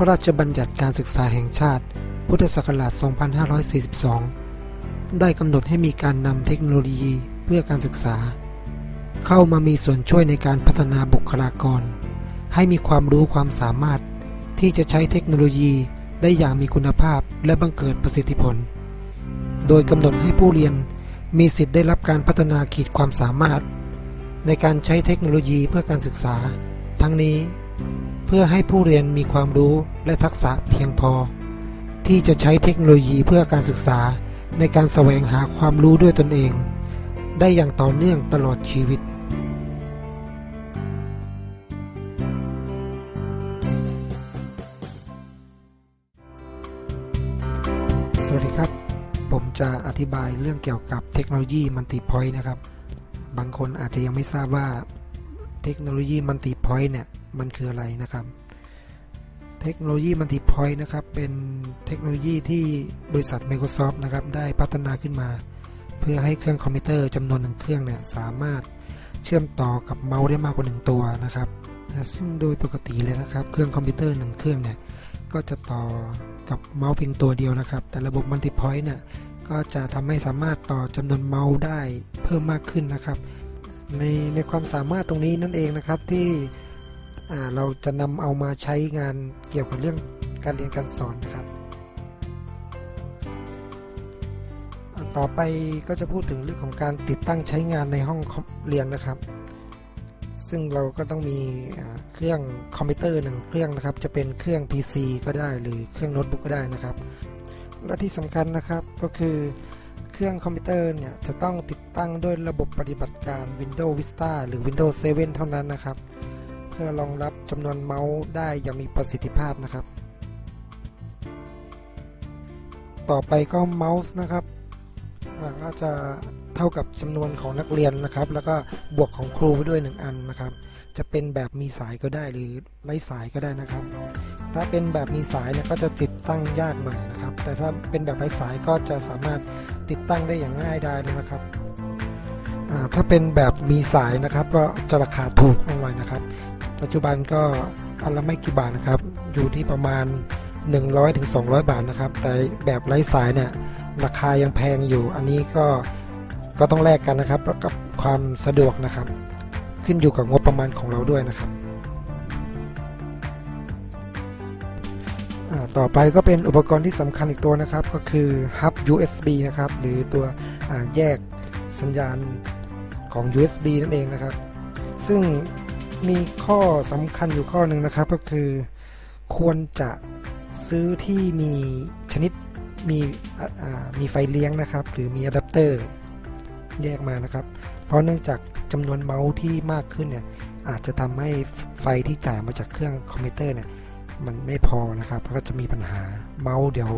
พระราชบัญญัติการศึกษาแห่งชาติ พุทธศักราช 2542 ได้กำหนดให้มีการนำเทคโนโลยีเพื่อการศึกษา เข้ามามีส่วนช่วยในการพัฒนาบุคลากร ให้มีความรู้ความสามารถ ที่จะใช้เทคโนโลยีได้อย่างมีคุณภาพและบังเกิดประสิทธิผล โดยกำหนดให้ผู้เรียนมีสิทธิ์ได้รับการพัฒนาขีดความสามารถ ในการใช้เทคโนโลยีเพื่อการศึกษา ทั้งนี้ เพื่อให้ผู้เรียนมีความรู้และทักษะเพียงพอ ที่จะใช้เทคโนโลยีเพื่อการศึกษาในการแสวงหาความรู้ด้วยตนเอง ได้อย่างต่อเนื่องตลอดชีวิต สวัสดีครับ ผมจะอธิบายเรื่องเกี่ยวกับเทคโนโลยีมัลติพอยต์นะครับ บางคนอาจจะยังไม่ทราบว่าเทคโนโลยีมัลติพอยต์เนี่ย มันคืออะไรนะครับ เทคโนโลยีมัลติพอยต์นะครับ เป็นเทคโนโลยีที่บริษัท Microsoft นะครับ ได้พัฒนาขึ้นมา เพื่อให้เครื่องคอมพิวเตอร์จำนวนหนึ่งเครื่องเนี่ยสามารถเชื่อมต่อกับเมาส์ได้มากกว่าหนึ่งตัวนะครับซึ่งโดยปกติเลยนะครับ เครื่องคอมพิวเตอร์หนึ่งเครื่องเนี่ยก็จะต่อกับเมาส์เพียงตัวเดียวนะครับ แต่ระบบมัลติพอยต์เนี่ยก็จะทำให้สามารถต่อจำนวนเมาส์ได้เพิ่มมากขึ้นนะครับ ในในความสามารถตรงนี้นั่นเองนะครับที่ เราจะนำเอามาใช้งานเกี่ยวกับเรื่องการเรียนการสอนนะครับ ต่อไปก็จะพูดถึงเรื่องของการติดตั้งใช้งานในห้องเรียนนะครับ ซึ่งเราก็ต้องมีเครื่องคอมพิวเตอร์หนึ่งเครื่องนะครับ จะเป็นเครื่อง PC ก็ได้หรือเครื่องโน้ตบุ๊กก็ได้นะครับ และที่สำคัญนะครับก็คือเครื่องคอมพิวเตอร์เนี่ยจะต้องติดตั้งด้วยระบบปฏิบัติการ Windows Vista หรือ Windows 7 เท่านั้นนะครับ พื่อรองรับจำนวนเมาส์ได้อย่างมีประสิทธิภาพนะครับ ต่อไปก็เมาส์นะครับก็จะเท่ากับจำนวนของนักเรียนนะครับ แล้วก็บวกของครูไปด้วย 1 อันนะครับ จะเป็นแบบมีสายก็ได้หรือไร้สายก็ได้นะครับ ถ้าเป็นแบบมีสายเนี่ยก็จะติดตั้งยากหน่อยนะครับ แต่ถ้าเป็นแบบไร้สายก็จะสามารถติดตั้งได้อย่างง่ายได้เลยนะครับถ้าเป็นแบบมีสายนะครับ ก็จะราคาถูกลงหน่อยนะครับ ปัจจุบันก็อันละไม่กี่บาทนะครับ อยู่ที่ประมาณ 100-200 บาทนะครับ แต่แบบไร้สายเนี่ยราคายังแพงอยู่ อันนี้ก็ก็ต้องแลกกันนะครับกับความสะดวกนะครับ ขึ้นอยู่กับงบประมาณของเราด้วยนะครับต่อไปก็เป็นอุปกรณ์ที่สำคัญอีกตัวนะครับ ก็คือฮับ USB นะครับ หรือตัวแยกสัญญาณของ USB นั่นเองนะครับ ซึ่ง มีข้อสำคัญอยู่ข้อหนึ่งนะครับก็คือ ควรจะซื้อที่มีชนิดมีมีไฟเลี้ยงนะครับ หรือมีอะแดปเตอร์แยกมานะครับ เพราะเนื่องจากจำนวนเมาส์ที่มากขึ้นเนี่ยอาจจะทำให้ไฟที่จ่ายมาจากเครื่องคอมพิวเตอร์เนี่ยมันไม่พอนะครับก็จะมีปัญหาเมาส์เดี๋ยว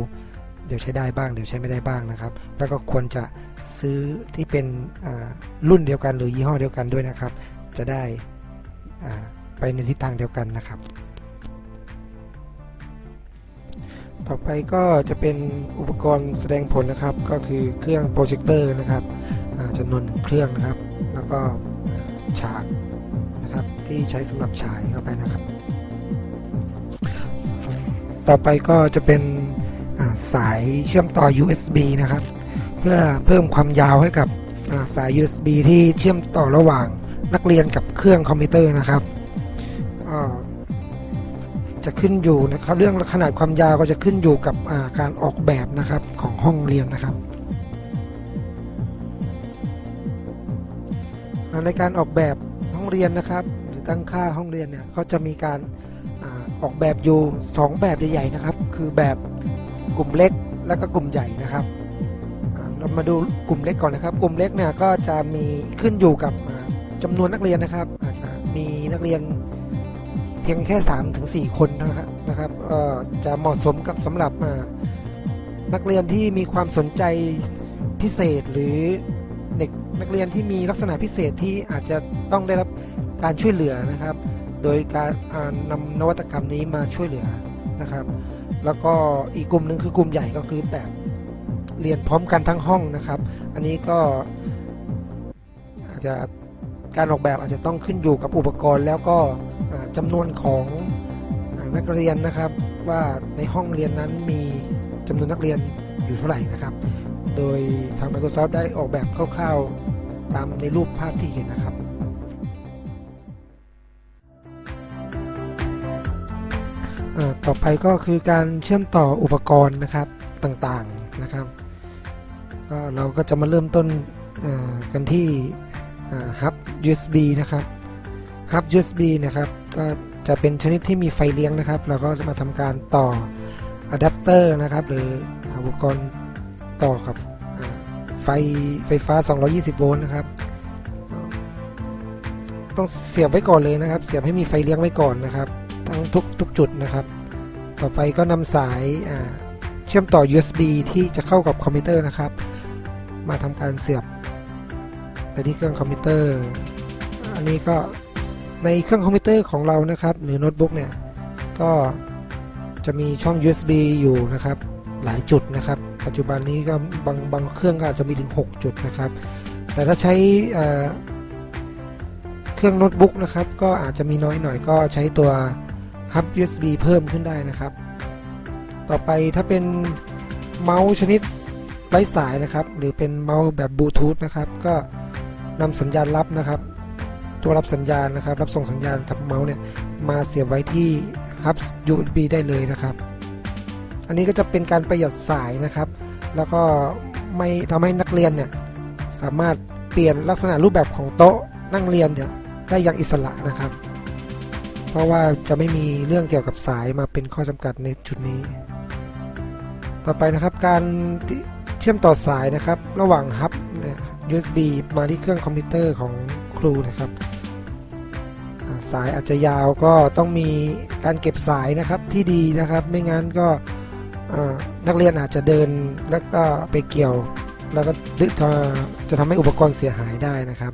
เดี๋ยวใช้ได้บ้าง เดี๋ยวใช้ไม่ได้บ้างนะครับ แล้วก็ควรจะซื้อที่เป็นรุ่นเดียวกันหรือยี่ห้อเดียวกันด้วยนะครับ จะได้ ไปในทิศทางเดียวกันนะครับ ต่อไปก็จะเป็นอุปกรณ์แสดงผลนะครับ ก็คือเครื่องโปรเจคเตอร์นะครับจำนวนเครื่องนะครับ แล้วก็ฉากนะครับที่ใช้สำหรับฉายเข้าไปนะครับ ต่อไปก็จะเป็นสายเชื่อมต่อ USB นะครับ เพื่อเพิ่มความยาวให้กับสาย USB ที่เชื่อมต่อระหว่าง นักเรียนกับเครื่องคอมพิวเตอร์นะครับจะขึ้นอยู่นะครับเรื่องขนาดความยาวก็จะขึ้นอยู่กับการออกแบบนะครับของห้องเรียนนะครับในการออกแบบห้องเรียนนะครับ หรือตั้งค่าห้องเรียนเนี่ยเขาจะมีการออกแบบอยู่ 2 แบบใหญ่ๆนะครับ คือแบบกลุ่มเล็กและก็กลุ่มใหญ่นะครับ เรามาดูกลุ่มเล็กก่อนนะครับ กลุ่มเล็กเนี่ยก็จะมีขึ้นอยู่กับ จำนวนนักเรียนนะครับอาจจะมีนักเรียนเพียงแค่3ถึง4คนนะครับนะครับจะเหมาะสมกับสำหรับนักเรียนที่มีความสนใจพิเศษหรือเด็กนักเรียนที่มีลักษณะพิเศษที่อาจจะต้องได้รับการช่วยเหลือนะครับ โดยการนำนวัตกรรมนี้มาช่วยเหลือนะครับ แล้วก็อีกกลุ่มหนึ่งคือกลุ่มใหญ่ก็คือแบบเรียนพร้อมกันทั้งห้องนะครับ อันนี้ก็อาจจะ การออกแบบอาจจะต้องขึ้นอยู่กับอุปกรณ์ แล้วก็จำนวนของนักเรียนนะครับ ว่าในห้องเรียนนั้นมีจำนวนนักเรียนอยู่เท่าไหร่นะครับ โดยทาง Microsoft ได้ออกแบบคร่าวๆตามในรูปภาพที่เห็นนะครับต่อไปก็คือการเชื่อมต่ออุปกรณ์นะครับต่างๆนะครับเราก็จะมาเริ่มต้นกันที่ ฮับ USB นะครับฮับ USB นะครับก็จะเป็นชนิดที่มีไฟเลี้ยงนะครับ เราก็จะมาทำการต่ออะแดปเตอร์นะครับ หรืออุปกรณ์ต่อกับไฟไฟฟ้า 220 โวลต์นะครับ ต้องเสียบไว้ก่อนเลยนะครับ เสียบให้มีไฟเลี้ยงไว้ก่อนนะครับ ทั้งทุกทุกจุดนะครับ ต่อไปก็นำสายเชื่อมต่อ USB ที่จะเข้ากับคอมพิวเตอร์นะครับ มาทำการเสียบ ไปที่เครื่องคอมพิวเตอร์ อันนี้ก็ในเครื่องคอมพิวเตอร์ของเรานะครับ หรือโน้ตบุ๊กเนี่ย ก็จะมีช่อง USB อยู่นะครับ หลายจุดนะครับ ปัจจุบันนี้ก็บางบางเครื่องก็อาจจะมีถึง 6 จุดนะครับ แต่ถ้าใช้เครื่องโน้ตบุ๊กนะครับ ก็อาจจะมีน้อยหน่อยก็ใช้ตัวฮับ USB เพิ่มขึ้นได้นะครับ ต่อไปถ้าเป็นเมาส์ชนิดไร้สายนะครับ หรือเป็นเมาส์แบบบลูทูธนะครับ ก็ นำสัญญาณรับนะครับ ตัวรับสัญญาณนะครับ รับส่งสัญญาณกับเมาส์เนี่ยมาเสียบไว้ที่ฮับ USB ได้เลยนะครับ อันนี้ก็จะเป็นการประหยัดสายนะครับ แล้วก็ไม่ทำให้นักเรียนเนี่ยสามารถเปลี่ยนลักษณะรูปแบบของโต๊ะนั่งเรียนเนี่ยได้อย่างอิสระนะครับ เพราะว่าจะไม่มีเรื่องเกี่ยวกับสายมาเป็นข้อจำกัดในจุดนี้ ต่อไปนะครับการเชื่อมต่อสายนะครับ ระหว่างฮับเนี่ย USB มาที่เครื่องคอมพิวเตอร์ของครูนะครับสายอาจจะยาวก็ต้องมีการเก็บสายนะครับที่ดีนะครับ ไม่งั้นก็นักเรียนอาจจะเดินแล้วก็ไปเกี่ยว แล้วก็ดึจะจะทำให้อุปกรณ์เสียหายได้นะครับ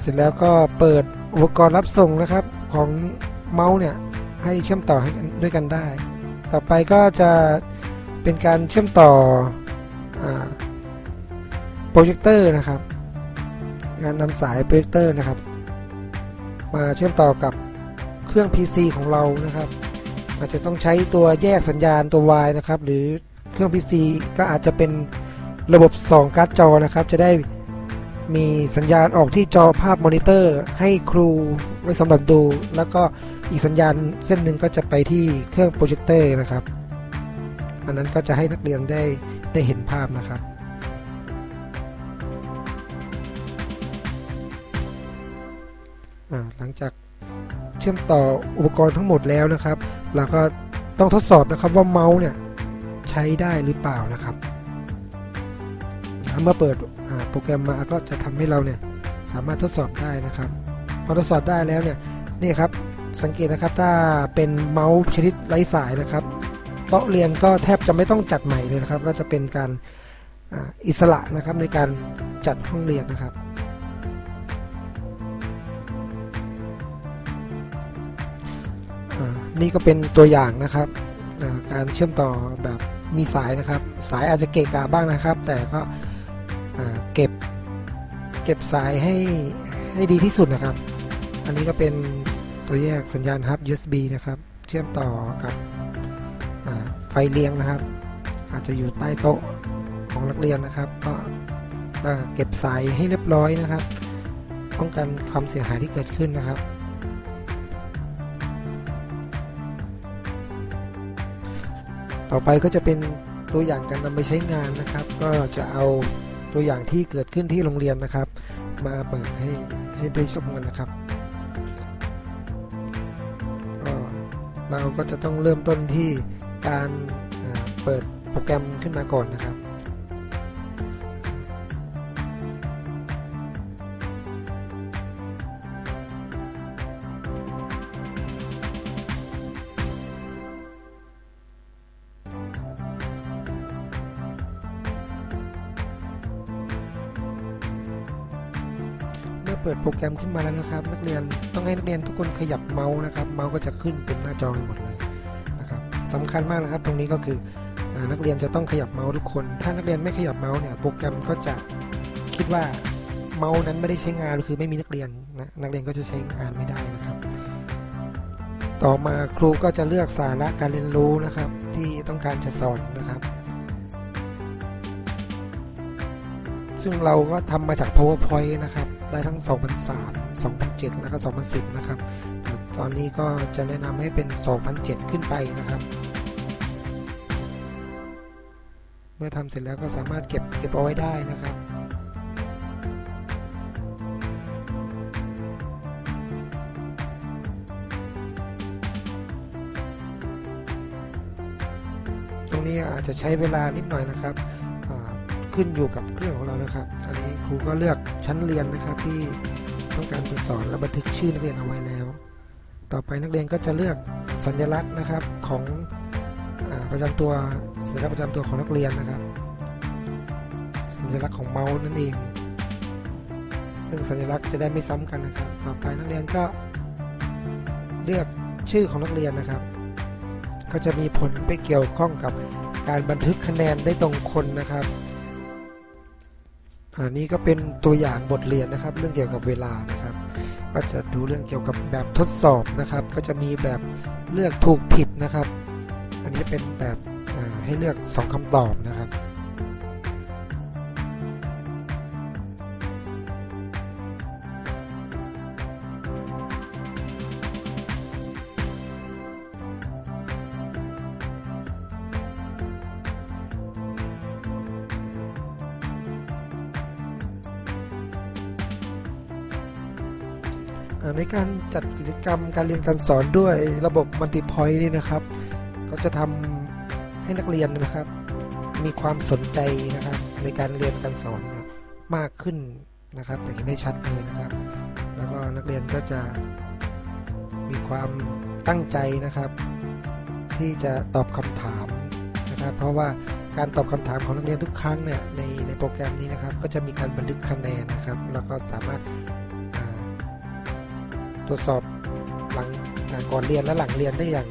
เสร็จแล้วก็เปิดอุปกรณ์รับส่งนะครับของเมาส์เนี่ยให้เชื่อมต่อให้ด้วยกันได้ ต่อไปก็จะเป็นการเชื่อมต่อ โปรเจคเตอร์นะครับการนำสายโปรเจคเตอร์นะครับ มาเชื่อมต่อกับเครื่อง PC ของเรานะครับ อาจจะต้องใช้ตัวแยกสัญญาณตัว Y นะครับ หรือเครื่อง PC ก็อาจจะเป็นระบบ 2 การ์ดจอนะครับ จะได้มีสัญญาณออกที่จอภาพมอนิเตอร์ ให้ครูไว้สำหรับดู แล้วก็อีกสัญญาณเส้นหนึ่งก็จะไปที่เครื่องโปรเจคเตอร์นะครับ อันนั้นก็จะให้นักเรียนได้ได้เห็นภาพนะครับ หลังจากเชื่อมต่ออุปกรณ์ทั้งหมดแล้วนะครับ เราก็ต้องทดสอบนะครับว่าเมาส์เนี่ยใช้ได้หรือเปล่านะครับ เมื่อเปิดโปรแกรมมาก็จะทำให้เราเนี่ยสามารถทดสอบได้นะครับ พอทดสอบได้แล้วเนี่ยนี่ครับสังเกตนะครับถ้าเป็นเมาส์ชนิดไร้สายนะครับโต๊ะเรียนก็แทบจะไม่ต้องจัดใหม่เลยนะครับ ก็จะเป็นการอิสระนะครับในการจัดห้องเรียนนะครับ นี่ก็เป็นตัวอย่างนะครับการเชื่อมต่อแบบมีสายนะครับ สายอาจจะเกะกะบ้างนะครับ แต่ก็เก็บเก็บสายให้ให้ดีที่สุดนะครับ อันนี้ก็เป็นตัวแยกสัญญาณฮับ USB นะครับ เชื่อมต่อกับไฟเลี้ยงนะครับ อาจจะอยู่ใต้โต๊ะของนักเรียนนะครับ ก็เก็บสายให้เรียบร้อยนะครับ ป้องกันความเสียหายที่เกิดขึ้นนะครับ ต่อไปก็จะเป็นตัวอย่างการนำไปใช้งานนะครับ ก็จะเอาตัวอย่างที่เกิดขึ้นที่โรงเรียนนะครับ มาเปิดให้ให้ได้ชมกันนะครับก็เราก็จะต้องเริ่มต้นที่การเปิดโปรแกรมขึ้นมาก่อนนะครับ เปิดโปรแกรมขึ้นมาแล้วนะครับ นักเรียนต้องให้นักเรียนทุกคนขยับเมาส์นะครับ เมาส์ก็จะขึ้นเป็นหน้าจอหมดเลยนะครับสำคัญมากนะครับ ตรงนี้ก็คืออนักเรียนจะต้องขยับเมาส์ทุกคน ถ้านักเรียนไม่ขยับเมาส์เนี่ยโปรแกรมก็จะคิดว่าเมาส์นั้นไม่ได้ใช้งานคือไม่มีนักเรียนนะนักเรียนก็จะใช้งานไม่ได้นะครับ ต่อมาครูก็จะเลือกสาระการเรียนรู้นะครับ ที่ต้องการจะสอนนะครับซึ่งเราก็ทำมาจาก powerpoint นะครับ ได้ทั้ง 2003 2007 แล้วก็ 2010 นะครับ ตอนนี้ก็จะแนะนำให้เป็น 2007 ขึ้นไปนะครับ เมื่อทำเสร็จแล้วก็สามารถเก็บเก็บเอาไว้ได้นะครับตรงนี้อาจจะใช้เวลานิดหน่อยนะครับ ขึ้นอยู่กับเครื่องของ นะครับ อันนี้ครูก็เลือกชั้นเรียนนะครับที่ต้องการจะสอนและบันทึกชื่อนักเรียนเอาไว้แล้ว ต่อไปนักเรียนก็จะเลือกสัญลักษณ์นะครับของอประจำตัวสัญลักษณ์ประจำตัวของนักเรียนนะครับ สัญลักษณ์ของเมาส์นั่นเอง ซึ่งสัญลักษณ์จะได้ไม่ซ้ำกันนะครับ ต่อไปนักเรียนก็เลือกชื่อของนักเรียนนะครับ ก็จะมีผลไปเกี่ยวข้องกับการบันทึกคะแนนได้ตรงคนนะครับ อันนี้ก็เป็นตัวอย่างบทเรียนนะครับ เรื่องเกี่ยวกับเวลานะครับ ก็จะดูเรื่องเกี่ยวกับแบบทดสอบนะครับ ก็จะมีแบบเลือกถูกผิดนะครับ อันนี้เป็นแบบให้เลือก 2คำตอบนะครับ ในการจัดกิจกรรมการเรียนการสอนด้วยระบบมัลติพอยต์นี่นะครับ ก็จะทำให้นักเรียนนะครับ มีความสนใจนะครับในการเรียนการสอนมากขึ้นนะครับอย่างเห็นได้ชัดเลยนะครับ แล้วก็นักเรียนก็จะมีความตั้งใจนะครับ ที่จะตอบคำถามนะครับ เพราะว่าการตอบคำถามของนักเรียนทุกครั้งเนี่ยในในโปรแกรมนี้นะครับ ก็จะมีการบันทึกคะแนนนะครับ แล้วก็สามารถ ตรวจสอบหลังก่อนเรียนและหลังเรียนได้อย่าง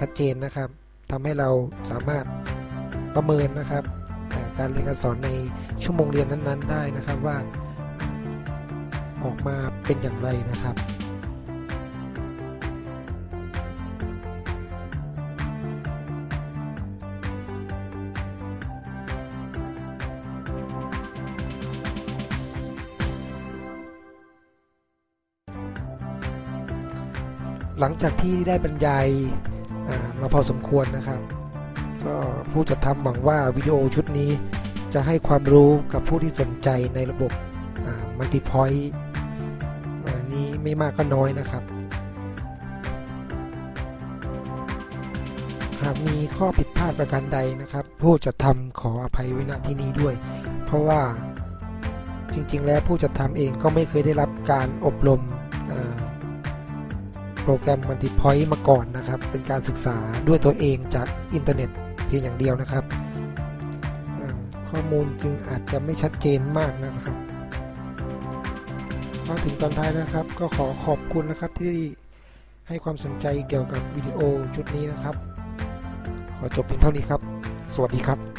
ชัดเจนนะครับทำให้เราสามารถประเมินนะครับการเรียนการสอนในชั่วโมงเรียนนั้น ๆ ได้นะครับว่า ออกมาเป็นอย่างไรนะครับ หลังจากที่ได้บรรยายมาพอสมควรนะครับ ก็ผู้จัดทำหวังว่าวิดีโอชุดนี้จะให้ความรู้กับผู้ที่สนใจในระบบมัลติพอยต์นี้ไม่มากก็น้อยนะครับ หากมีข้อผิดพลาดประการใดนะครับ ผู้จัดทำขออภัยไว้ณที่นี้ด้วย เพราะว่าจริงๆ แล้วผู้จัดทำเองก็ไม่เคยได้รับการอบรม โปรแกรม Multipoint มาก่อนนะครับ เป็นการศึกษาด้วยตัวเองจากอินเทอร์เน็ตเพียงอย่างเดียวนะครับ ข้อมูลจึงอาจจะไม่ชัดเจนมากนะครับมาถึงตอนท้ายนะครับ ก็ขอขอบคุณนะครับที่ให้ความสนใจเกี่ยวกับวิดีโอชุดนี้นะครับ ขอจบเพียงเท่านี้ครับ สวัสดีครับ